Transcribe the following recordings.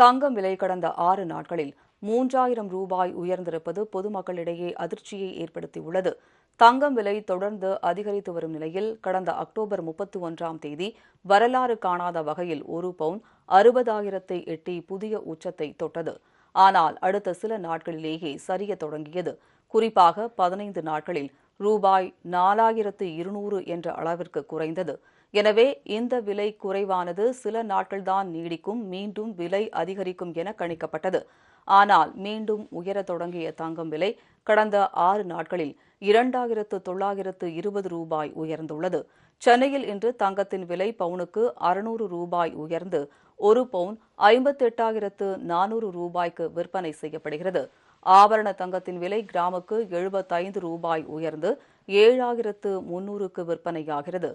தங்கம் விலை கடந்த ஆறு நாட்களில் மூன்றாயிரம் ரூபாய் உயர்ந்திருப்பது பொதுமக்களிடையே அதிர்ச்சியை ஏற்படுத்தியுள்ளது. தங்கம் விலை தொடர்ந்து அதிகரித்து வரும் நிலையில் கடந்த அக்டோபர் முப்பத்தி ஒன்றாம் தேதி வரலாறு காணாத வகையில் ஒரு பவுன் அறுபதாயிரத்தை எட்டி புதிய உச்சத்தை தொட்டது. ஆனால் அடுத்த சில நாட்களிலேயே சரிய தொடங்கியது. குறிப்பாக பதினைந்து நாட்களில் ரூபாய் நாலாயிரத்து இருநூறு என்ற அளவிற்கு குறைந்தது. எனவே இந்த விலை குறைவானது சில நாட்கள்தான் நீடிக்கும் மீண்டும் விலை அதிகரிக்கும் என கணிக்கப்பட்டது. ஆனால் மீண்டும் உயரத் தொடங்கிய தங்கம் விலை கடந்த ஆறு நாட்களில் இரண்டாயிரத்து தொள்ளாயிரத்து இருபது ரூபாய் உயர்ந்துள்ளது. சென்னையில் இன்று தங்கத்தின் விலை பவுனுக்கு அறுநூறு ரூபாய் உயர்ந்து ஒரு பவுன் ஐம்பத்தெட்டாயிரத்து நானூறு ரூபாய்க்கு விற்பனை செய்யப்படுகிறது. ஆபரண தங்கத்தின் விலை கிராமுக்கு எழுபத்தைந்து ரூபாய் உயர்ந்து ஏழாயிரத்து முன்னூறுக்கு விற்பனையாகிறது.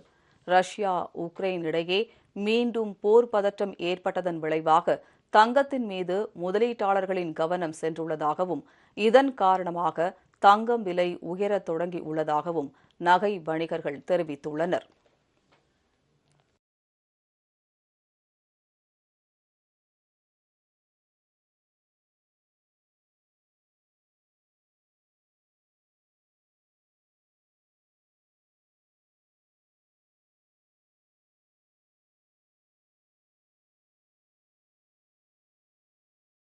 ரஷ்யா உக்ரைன் இடையே மீண்டும் போர் பதற்றம் ஏற்பட்டதன் விளைவாக தங்கத்தின் மீது முதலீட்டாளர்களின் கவனம் சென்றுள்ளதாகவும் இதன் காரணமாக தங்கம் விலை உயரத் தொடங்கி உள்ளதாகவும் நகை வணிகர்கள் தெரிவித்துள்ளனர்.